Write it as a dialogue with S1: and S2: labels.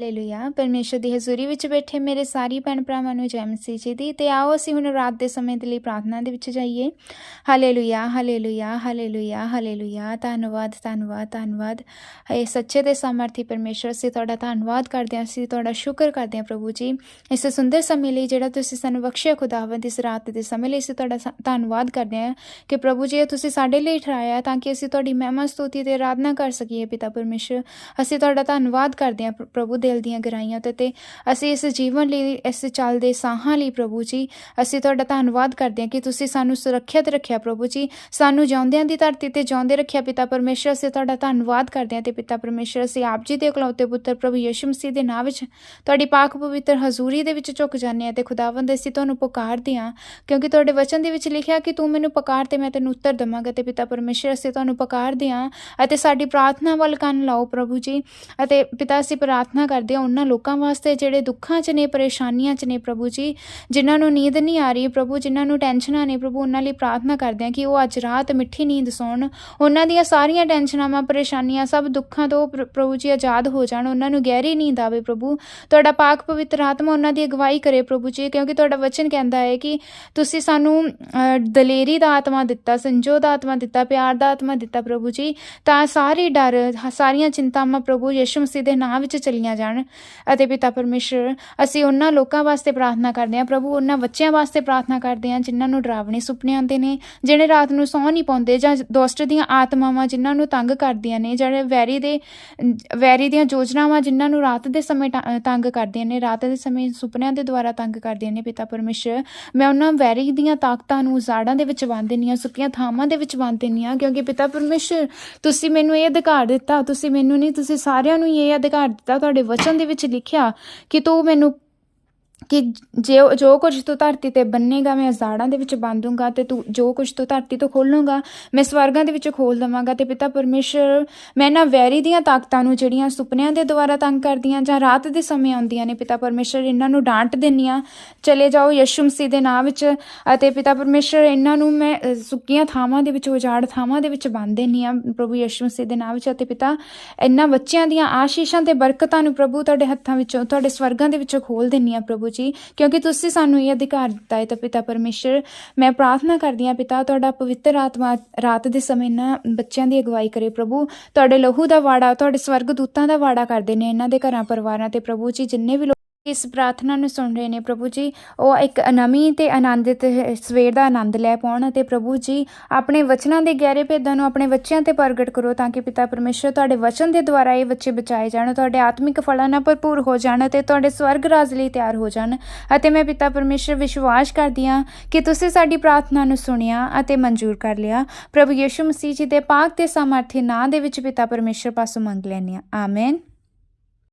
S1: Hallelujah ਪਰਮੇਸ਼ਰ ਦੀ ਹਜ਼ੂਰੀ ਵਿੱਚ ਬੈਠੇ ਮੇਰੇ ਸਾਰੀ ਭੈਣ ਭਰਾਵਾਂ ਨੂੰ ਜੈ ਮਸੀਹ ਜੀ ਦੀ। ਤੇ ਆਓ ਅਸੀਂ ਹੁਣ ਰਾਤ ਦੇ ਸਮੇਂ ਦੇ ਲਈ ਪ੍ਰਾਰਥਨਾ ਦੇ ਵਿੱਚ ਜਾਈਏ। ਹਾਲੇਲੂਇਆ ਹਾਲੇਲੂਇਆ ਹਾਲੇਲੂਇਆ ਹਾਲੇਲੂਇਆ ਧੰਨਵਾਦ ਧੰਨਵਾਦ ਧੰਨਵਾਦ। ਹੈ ਸੱਚੇ ਤੇ ਸਮਰਥੀ ਪਰਮੇਸ਼ਰ, ਅਸੀਂ ਤੁਹਾਡਾ ਧੰਨਵਾਦ ਕਰਦੇ ਹਾਂ, ਅਸੀਂ ਤੁਹਾਡਾ ਸ਼ੁਕਰ ਕਰਦੇ ਹਾਂ ਪ੍ਰਭੂ ਜੀ। ਇਸ ਸੁੰਦਰ ਸਮੇਂ ਲਈ ਜਿਹੜਾ ਤੁਸੀਂ ਸਾਨੂੰ ਬਖਸ਼ਿਆ ਖੁਦਾਵੰਦ, ਇਸ ਰਾਤ ਦੇ ਸਮੇਂ ਲਈ ਅਸੀਂ ਤੁਹਾਡਾ ਸ- ਧੰਨਵਾਦ ਕਰਦੇ ਹਾਂ ਕਿ ਪ੍ਰਭੂ ਜੀ ਇਹ ਤੁਸੀਂ ਸਾਡੇ ਲਈ ਠਹਿਰਾਇਆ ਤਾਂ ਕਿ ਅਸੀਂ ਤੁਹਾਡੀ ਮਹਿਮਾ ਸਤੂਤੀ ਤੇ ਆਰਾਧਨਾ ਕਰ ਸਕੀਏ ਪਿਤਾ ਪਰਮੇਸ਼ਰ। ਅਸੀਂ ਤੁਹਾਡਾ ਧੰਨਵਾਦ ਕਰਦੇ ਹਾਂ ਪ੍ਰਭੂ ਦੇ ਦਿਲ ਦੀਆਂ ਗਹਿਰਾਈਆਂ ਤੋਂ, ਤੇ ਅਸੀਂ ਇਸ ਜੀਵਨ ਲਈ, ਇਸ ਚੱਲਦੇ ਸਾਹਾਂ ਲਈ ਪ੍ਰਭੂ ਜੀ, ਅਸੀਂ ਤੁਹਾਡਾ ਧੰਨਵਾਦ ਕਰਦੇ ਹਾਂ ਕਿ ਤੁਸੀਂ ਸਾਨੂੰ ਸੁਰੱਖਿਅਤ ਰੱਖਿਆ ਪ੍ਰਭੂ ਜੀ। ਸਾਨੂੰ ਜਿਉਂਦਿਆਂ ਦੀ ਧਰਤੀ ਤੇ ਜਿਉਂਦੇ ਰੱਖਿਆ ਪਿਤਾ ਪਰਮੇਸ਼ਰ ਅਸੀਂ ਤੁਹਾਡਾ ਧੰਨਵਾਦ ਕਰਦੇ ਹਾਂ ਤੇ ਪਿਤਾ ਪਰਮੇਸ਼ਰ ਅਸੀਂ ਆਪ ਜੀ ਦੇ ਇਕਲੌਤੇ ਪੁੱਤਰ ਪ੍ਰਭੂ ਯਿਸੂ ਮਸੀਹ ਦੇ ਨਾਮ ਵਿੱਚ ਤੁਹਾਡੀ ਪਾਕ ਪਵਿੱਤਰ ਹਜ਼ੂਰੀ ਦੇ ਵਿੱਚ ਝੁਕ ਜਾਂਦੇ ਹਾਂ ਤੇ ਖੁਦਾਵੰਦ, ਅਸੀਂ ਤੁਹਾਨੂੰ ਪੁਕਾਰਦੇ ਹਾਂ, ਕਿਉਂਕਿ ਤੁਹਾਡੇ ਵਚਨ ਦੇ ਵਿੱਚ ਲਿਖਿਆ ਕਿ ਤੂੰ ਮੈਨੂੰ ਪੁਕਾਰ ਤੇ ਮੈਂ ਤੈਨੂੰ ਉੱਤਰ ਦੇਵਾਂਗਾ ਤੇ ਪਿਤਾ ਪਰਮੇਸ਼ਰ ਅਸੀਂ ਤੁਹਾਨੂੰ ਪੁਕਾਰਦੇ ਹਾਂ ਅਤੇ ਸਾਡੀ ਪ੍ਰਾਰਥਨਾ ਵੱਲ ਕੰਨ ਲਾਓ ਪ੍ਰਭੂ ਜੀ ਅਤੇ ਪਿਤਾ, ਅਸੀਂ ਪ੍ਰਾਰਥਨਾ ਕਰ ਕਰਦੇ ਹਾਂ ਉਹਨਾਂ ਲੋਕਾਂ ਵਾਸਤੇ ਜਿਹੜੇ ਦੁੱਖਾਂ 'ਚ ਨੇ, ਪਰੇਸ਼ਾਨੀਆਂ 'ਚ ਨੇ ਪ੍ਰਭੂ ਜੀ, ਜਿਨ੍ਹਾਂ ਨੂੰ ਨੀਂਦ ਨਹੀਂ ਆ ਰਹੀ, ਪ੍ਰਭੂ ਜਿਨ੍ਹਾਂ ਨੂੰ ਟੈਨਸ਼ਨਾਂ ਨੇ, ਪ੍ਰਭੂ ਉਹਨਾਂ ਲਈ ਪ੍ਰਾਰਥਨਾ ਕਰਦੇ ਹਾਂ ਕਿ ਉਹ ਅੱਜ ਰਾਤ ਮਿੱਠੀ ਨੀਂਦ ਸੌਣ। ਉਹਨਾਂ ਦੀਆਂ ਸਾਰੀਆਂ ਟੈਨਸ਼ਨਾਵਾਂ, ਪਰੇਸ਼ਾਨੀਆਂ, ਸਭ ਦੁੱਖਾਂ ਤੋਂ ਪ੍ਰਭੂ ਜੀ ਆਜ਼ਾਦ ਹੋ ਜਾਣ, ਉਹਨਾਂ ਨੂੰ ਗਹਿਰੀ ਨੀਂਦ ਆਵੇ ਪ੍ਰਭੂ। ਤੁਹਾਡਾ ਪਾਕ ਪਵਿੱਤਰ ਆਤਮਾ ਉਹਨਾਂ ਦੀ ਅਗਵਾਈ ਕਰੇ ਪ੍ਰਭੂ ਜੀ, ਕਿਉਂਕਿ ਤੁਹਾਡਾ ਵਚਨ ਕਹਿੰਦਾ ਹੈ ਕਿ ਤੁਸੀਂ ਸਾਨੂੰ ਦਲੇਰੀ ਦਾ ਆਤਮਾ ਦਿੱਤਾ, ਸੰਜੋ ਦਾ ਆਤਮਾ ਦਿੱਤਾ, ਪਿਆਰ ਦਾ ਆਤਮਾ ਦਿੱਤਾ ਪ੍ਰਭੂ ਜੀ, ਤਾਂ ਸਾਰੀ ਡਰ ਹ- ਸਾਰੀਆਂ ਚਿੰਤਾਵਾਂ ਪ੍ਰਭੂ ਯਿਸੂ ਮਸੀਹ ਦੇ ਨਾਮ ਵਿੱਚ ਚਲੀਆਂ ਜਾਣ ਅਤੇ ਪਿਤਾ ਪਰਮੇਸ਼ਰ, ਅਸੀਂ ਉਹਨਾਂ ਲੋਕਾਂ ਵਾਸਤੇ ਪ੍ਰਾਰਥਨਾ ਕਰਦੇ ਹਾਂ, ਪ੍ਰਭੂ ਉਹਨਾਂ ਬੱਚਿਆਂ ਵਾਸਤੇ ਪ੍ਰਾਰਥਨਾ ਕਰਦੇ ਹਾਂ, ਜਿਨ੍ਹਾਂ ਨੂੰ ਡਰਾਵਣੇ ਸੁਪਨੇ ਆਉਂਦੇ ਨੇ ਜਿਹੜੇ ਰਾਤ ਨੂੰ ਸੌਂ ਨਹੀਂ ਪਾਉਂਦੇ ਜਾਂ ਦੁਸ਼ਟ ਦੀਆਂ ਆਤਮਾਵਾਂ ਜਿਨ੍ਹਾਂ ਨੂੰ ਤੰਗ ਕਰਦੀਆਂ ਨੇ, ਜਿਹੜੇ ਵੈਰੀ ਦੇ, ਵੈਰੀ ਦੀਆਂ ਯੋਜਨਾਵਾਂ ਜਿਨ੍ਹਾਂ ਨੂੰ ਰਾਤ ਦੇ ਸਮੇਂ ਟ- ਤੰਗ ਕਰਦੀਆਂ ਨੇ, ਰਾਤ ਦੇ ਸਮੇਂ ਸੁਪਨਿਆਂ ਦੇ ਦੁਆਰਾ ਤੰਗ ਕਰਦੀਆਂ ਨੇ ਪਿਤਾ ਪਰਮੇਸ਼ਰ। ਮੈਂ ਉਹਨਾਂ ਵੈਰੀ ਦੀਆਂ ਤਾਕਤਾਂ ਨੂੰ ਜ਼ਾੜਾਂ ਦੇ ਵਿੱਚ ਬੰਨ੍ਹ ਦਿੰਦੀ ਹਾਂ, ਸੁੱਕੀਆਂ ਥਾਵਾਂ ਦੇ ਵਿੱਚ ਬੰਨ੍ਹ ਦਿੰਦੀ ਹਾਂ, ਕਿਉਂਕਿ ਪਿਤਾ ਪਰਮੇਸ਼ਰ, ਤੁਸੀਂ ਮੈਨੂੰ ਇਹ ਅਧਿਕਾਰ ਦਿੱਤਾ, ਤੁਸੀਂ ਮੈਨੂੰ ਨਹੀਂ, ਤੁਸੀਂ ਸਾਰਿਆਂ ਨੂੰ ਹੀ ਇਹ ਅਧਿਕਾਰ ਦਿੱਤਾ, ਤੁਹਾਡੇ ਵਚਨ ਦੇ ਵਿੱਚ ਲਿਖਿਆ ਕਿ ਤੂੰ ਮੈਨੂੰ ਕਿ ਜੇ ਜੋ ਕੁਝ ਤੂੰ ਧਰਤੀ ਤੇ ਬੰਨੇਗਾ, ਮੈਂ ਅਜ਼ਾੜਾਂ ਦੇ ਵਿੱਚ ਬੰਨ ਦੂੰਗਾ ਤੇ ਤੂੰ ਜੋ ਕੁਝ ਤੂੰ ਧਰਤੀ ਤੋਂ ਖੋਲੂੰਗਾ ਮੈਂ ਸਵਰਗਾਂ ਦੇ ਵਿੱਚ ਖੋਲ ਦਵਾਂਗਾ ਤੇ ਪਿਤਾ ਪਰਮੇਸ਼ਰ, ਮੈਂ ਨਾ ਵੈਰੀ ਦੀਆਂ ਤਾਕਤਾਂ ਨੂੰ ਜਿਹੜੀਆਂ ਸੁਪਨਿਆਂ ਦੇ ਦੁਆਰਾ ਤੰਗ ਕਰਦੀਆਂ ਜਾਂ ਰਾਤ ਦੇ ਸਮੇਂ ਆਉਂਦੀਆਂ ਨੇ, ਪਿਤਾ ਪਰਮੇਸ਼ਰ, ਇਹਨਾਂ ਨੂੰ ਡਾਂਟ ਦਿੰਨੀਆਂ ਚਲੇ ਜਾਓ ਯਿਸੂ ਮਸੀਹ ਦੇ ਨਾਮ ਵਿੱਚ ਅਤੇ ਪਿਤਾ ਪਰਮੇਸ਼ਰ, ਇਹਨਾਂ ਨੂੰ ਮੈਂ ਸੁੱਕੀਆਂ ਥਾਵਾਂ ਦੇ ਵਿੱਚ, ਉਜਾੜ ਥਾਵਾਂ ਦੇ ਵਿੱਚ ਬੰਨ ਦਿੰਨੀ ਆ ਪ੍ਰਭੂ ਯਿਸੂ ਮਸੀਹ ਦੇ ਨਾਮ ਵਿੱਚ ਅਤੇ ਪਿਤਾ, ਇਹਨਾਂ ਬੱਚਿਆਂ ਦੀਆਂ ਆਸ਼ੀਸ਼ਾਂ ਤੇ ਬਰਕਤਾਂ ਨੂੰ ਪ੍ਰਭੂ ਤੁਹਾਡੇ ਹੱਥਾਂ ਵਿੱਚੋਂ, ਤੁਹਾਡੇ ਸਵਰਗਾਂ ਦੇ ਵਿੱਚੋਂ ਖੋਲ ਦਿੰਨੀ ਆ ਪ੍ਰਭੂ ਜੀ, ਕਿਉਂਕਿ ਤੁਸੀਂ ਸਾਨੂੰ ਇਹ ਅਧਿਕਾਰ ਦਿੱਤਾ ਹੈ ਤਾਂ ਪਿਤਾ ਪਰਮੇਸ਼ਰ, ਮੈਂ ਪ੍ਰਾਰਥਨਾ ਕਰਦੀ ਹਾਂ ਪਿਤਾ, ਤੁਹਾਡਾ ਪਵਿੱਤਰ ਆਤਮਾ ਰਾਤ ਦੇ ਸਮੇਂ ਨਾ ਬੱਚਿਆਂ ਦੀ ਅਗਵਾਈ ਕਰੇ ਪ੍ਰਭੂ। ਤੁਹਾਡੇ ਲਹੂ ਦਾ ਵਾੜਾ, ਤੁਹਾਡੇ ਸਵਰਗ ਦੂਤਾਂ ਦਾ ਵਾੜਾ ਕਰਦੇ ਨੇ ਇਹਨਾਂ ਦੇ ਘਰਾਂ, ਪਰਿਵਾਰਾਂ ਤੇ ਪ੍ਰਭੂ ਜੀ, ਜਿੰਨੇ ਵੀ ਲੋਕ ਇਸ ਪ੍ਰਾਰਥਨਾ ਨੂੰ ਸੁਣ ਰਹੇ ਨੇ ਪ੍ਰਭੂ ਜੀ। ਉਹ ਇੱਕ ਨਵੀਂ ਤੇ ਆਨੰਦਿਤ ਸਵੇਰ ਦਾ ਆਨੰਦ ਲੈ ਪਾਉਣ ਅਤੇ ਪ੍ਰਭੂ ਜੀ, ਆਪਣੇ ਵਚਨਾਂ ਦੇ ਗਹਿਰੇ ਭੇਦਾਂ ਨੂੰ ਆਪਣੇ ਬੱਚਿਆਂ ਤੇ ਪ੍ਰਗਟ ਕਰੋ ਤਾਂ ਕਿ ਪਿਤਾ ਪਰਮੇਸ਼ਰ ਤੁਹਾਡੇ ਵਚਨ ਦੇ ਦੁਆਰਾ ਇਹ ਬੱਚੇ ਬਚਾਏ ਜਾਣ, ਤੁਹਾਡੇ ਆਤਮਿਕ ਫਲਾਂ ਨਾਲ ਭਰਪੂਰ ਹੋ ਜਾਣ ਅਤੇ ਤੁਹਾਡੇ ਸਵਰਗ ਰਾਜ ਲਈ ਤਿਆਰ ਹੋ ਜਾਣ। ਅਤੇ ਮੈਂ ਪਿਤਾ ਪਰਮੇਸ਼ਰ ਵਿਸ਼ਵਾਸ ਕਰਦੀ ਹਾਂ ਕਿ ਤੁਸੀਂ ਸਾਡੀ ਪ੍ਰਾਰਥਨਾ ਨੂੰ ਸੁਣਿਆ ਅਤੇ ਮਨਜ਼ੂਰ ਕਰ ਲਿਆ। ਪ੍ਰਭੂ ਯਿਸੂ ਮਸੀਹ ਜੀ ਦੇ ਪਾਕ ਤੇ ਸਮਰਥੀ ਨਾਂ ਦੇ ਵਿੱਚ ਪਿਤਾ ਪਰਮੇਸ਼ਰ ਪਾਸੋਂ ਮੰਗ ਲੈਂਦੇ ਹਾਂ। ਆਮੇਨ।